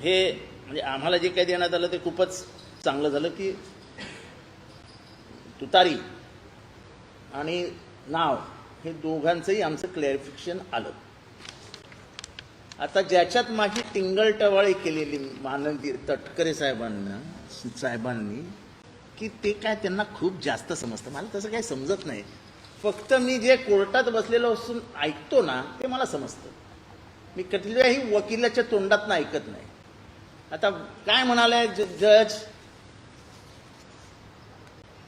हे म्हणजे आम्हाला जे काही देण्यात आलं ते खूपच चांगलं झालं की तुतारी आणि नाव हे दोघांचंही आमचं क्लॅरिफिकेशन आलं. आता ज्याच्यात माझी टिंगलटवाळी केलेली मानंदी तटकरे साहेबांना साहेबांनी की ते काय त्यांना खूप जास्त समजतं. मला तसं काही समजत नाही. फक्त मी जे कोर्टात बसलेलो असून ऐकतो ना ते मला समजतं. मी कुठल्याही वकिलाच्या तोंडात ऐकत नाही. आता काय म्हणाले जज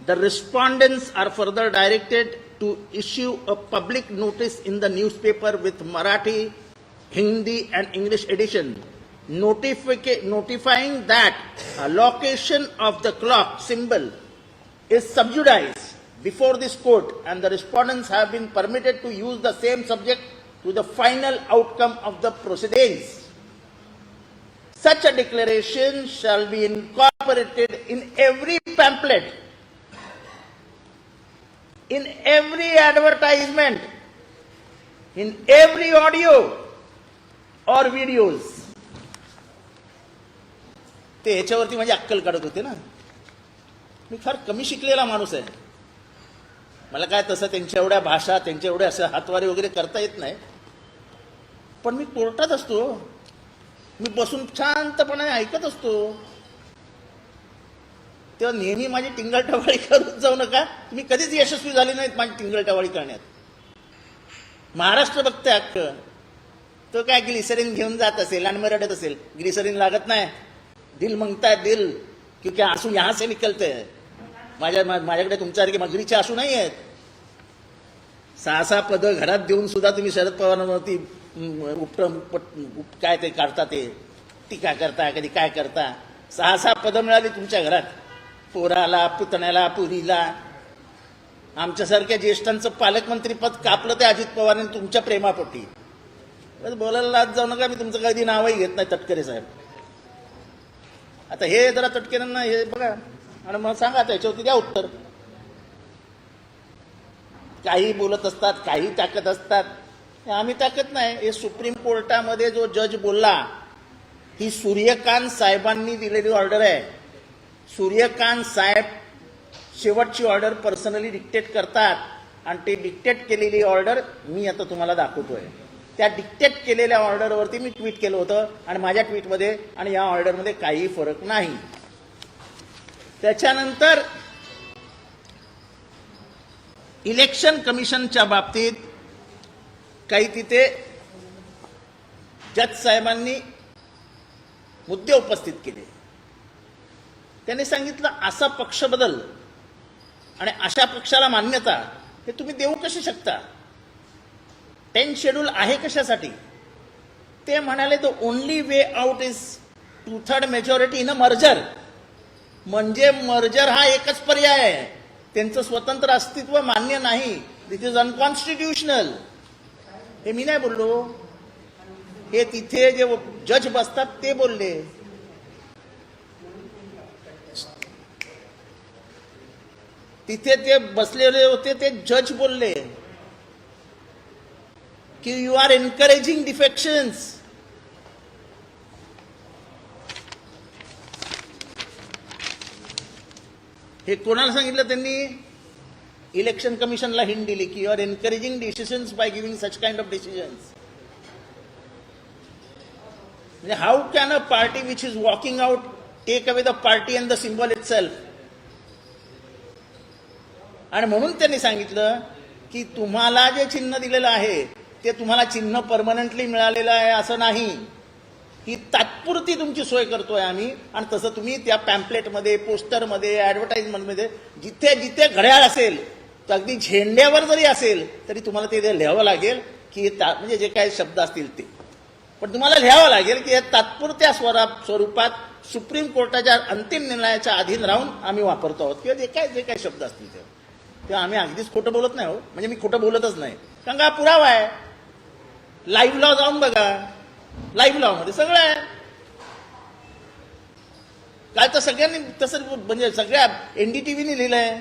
The respondents are further directed to issue a public notice in the newspaper with Marathi, Hindi and English edition notifica- notifying that a location of the clock symbol is subjudiced before this court and the respondents have been permitted to use the same subject to the final outcome of the proceedings. Such a declaration shall be incorporated in every pamphlet in every advertisement, in every audio or videos. ते ह्याच्यावरती माझी अक्कल काढत होते ना मी फार कमी शिकलेला माणूस आहे मला काय तसं त्यांच्या एवढ्या भाषा त्यांच्या एवढ्या असं हातवारी वगैरे करता येत नाही पण मी कोर्टात असतो मी बसून शांतपणाने ऐकत असतो. तेव्हा नेहमी माझी टिंगलटवाळी करून जाऊ नका. तुम्ही कधीच यशस्वी झाले नाहीत माझी टिंगलटवाळी करण्यात. महाराष्ट्र बघते अख्ख. तो काय ग्लिसरीन घेऊन जात असेल आणि मरडत असेल. ग्लिसरीन लागत नाही. दिल मांगता दिल. क्योंकि आसू यहाँ से निकलते माझ्या माझ्याकडे तुमच्यासारखे मगरीचे आसू नाही आहेत सहा सहा पदं घरात देऊन सुद्धा तुम्ही शरद पवारांवरती उपक्रम काय ते काढता ते? टीका करता कधी काय करता? सहा सहा पदं मिळाली तुमच्या घरात. पोराला पुतण्याला पुरीला. आमच्यासारख्या ज्येष्ठांचं पालकमंत्रीपद कापलं ते अजित पवारांनी तुमच्या प्रेमापोटी. बोलायला लाज जाऊ नका मी तुमचं कधी नावही घेत नाही तटकरे साहेब. आता हे जरा तटकरेंना हे बघा. आणि मग सांगा त्याच्यावरती द्या उत्तर. काही बोलत असतात काही टाकत असतात. आम्ही टाकत नाही. हे सुप्रीम कोर्टामध्ये जो जज बोलला ही सूर्यकांत साहेबांनी दिलेली ऑर्डर आहे. सूर्यकांत साहेब शेवटची ऑर्डर पर्सनली डिक्टेट करतात आणि ते डिक्टेट केलेली ऑर्डर मी आता तुम्हाला दाखवतोय. त्या डिक्टेट केलेल्या ऑर्डरवरती मी ट्विट केलं होतं आणि माझ्या ट्विटमध्ये आणि या ऑर्डरमध्ये काही फरक नाही. त्याच्यानंतर इलेक्शन कमिशनच्या बाबतीत काही तिथे जज साहेबांनी मुद्दे उपस्थित केले. त्यांनी सांगितलं असा पक्ष बदल आणि अशा पक्षाला मान्यता हे तुम्ही देऊ कशी शकता? टेन शेड्यूल आहे कशासाठी? ते म्हणाले the only way out is to third majority in a merger म्हणजे मर्जर हा एकच पर्याय आहे. त्यांचं स्वतंत्र अस्तित्व मान्य नाही. दिस इज अनकॉन्स्टिट्युशनल हे मी नाही बोललो. हे तिथे जे जज बसतात ते बोलले. तिथे ते बसलेले होते ते जज बोलले. की यू आर एनकरेजिंग डिफेक्शन्स हे कोणाला सांगितलं त्यांनी? इलेक्शन कमिशनला हिंट दिली की you are encouraging decisions by giving such kind of decisions म्हणजे how can a party which is walking out take away the party and the symbol itself आणि म्हणून त्यांनी सांगितलं की तुम्हाला जे चिन्ह दिलेलं आहे ते तुम्हाला चिन्ह परमनंटली मिळालेलं आहे असं नाही. ही तात्पुरती तुमची सोय करतोय आम्ही. आणि तसं तुम्ही त्या पॅम्पलेटमध्ये पोस्टरमध्ये ॲडव्हर्टाइजमेंटमध्ये जिथे जिथे घड्याळ असेल तर अगदी झेंड्यावर जरी असेल तरी तुम्हाला ते लिहावं लागेल की ता- म्हणजे जे काही शब्द असतील ते. पण तुम्हाला लिहावं लागेल की हे तात्पुरत्या स्वरा स्वरूपात सुप्रीम कोर्टाच्या अंतिम निर्णयाच्या अधीन राहून आम्ही वापरतो आहोत. किंवा जे काय जे काही शब्द असतील ते. तेव्हा आम्ही अगदीच खोटं बोलत नाही हो म्हणजे मी खोटं बोलतच नाही. कारण का पुरावा आहे. लाईव्ह लॉ जाऊन बघा. लाईव्ह लॉ मध्ये सगळं आहे. काल तर सगळ्यांनी तसं म्हणजे सगळ्या एनडीटीव्हीने लिहिलंय.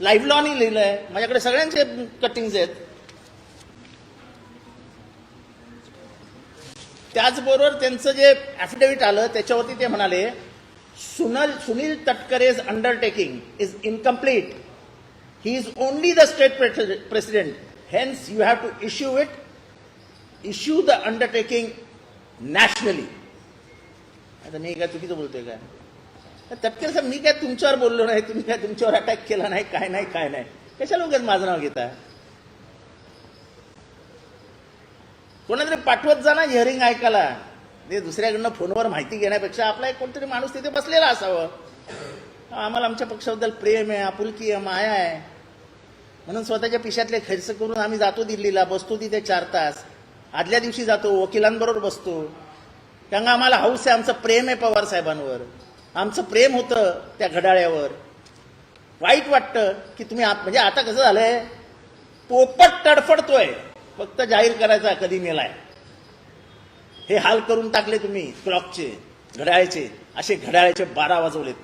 लाईव्ह लॉनी लिहिलंय. माझ्याकडे सगळ्यांचे कटिंग्स आहेत. त्याचबरोबर त्यांचं जे ॲफिडेव्हिट आलं त्याच्यावरती ते म्हणाले सुनल Sunil Tatkare's undertaking is incomplete he is only the state president hence you have to issue it issue the undertaking nationally आता मी काय चुकीचं बोलतोय काय? तटकरे साहेब मी काय तुमच्यावर बोललो नाही तुम्ही काय तुमच्यावर अटॅक केला नाही काय नाही काय नाही? कशाला उगाच माझं नाव घेता? कोणातरी पाठवत जा ना हिअरिंग ऐकायला. ते दुसऱ्याकडनं फोनवर माहिती घेण्यापेक्षा आपला एक कोणतरी माणूस तिथे बसलेला असावं. आम्हाला आमच्या पक्षाबद्दल प्रेम आहे आपुलकी आहे माया आहे. म्हणून स्वतःच्या पिशातले खर्च करून आम्ही जातो दिल्लीला बसतो तिथे चार तास. आदल्या दिवशी जातो वकिलांबरोबर बसतो. त्यांना आम्हाला हौस आहे आमचं प्रेम आहे पवार साहेबांवर. आमचं प्रेम होतं त्या घड्याळ्यावर. वाईट वाटतं की तुम्ही म्हणजे आता कसं झालंय? पोपट तडफडतोय. फक्त जाहीर करायचा कधी मेलाय हे हाल करून टाकले तुम्ही क्लॉकचे घड्याळ्याचे. असे घड्याळाचे बारा वाजवलेत.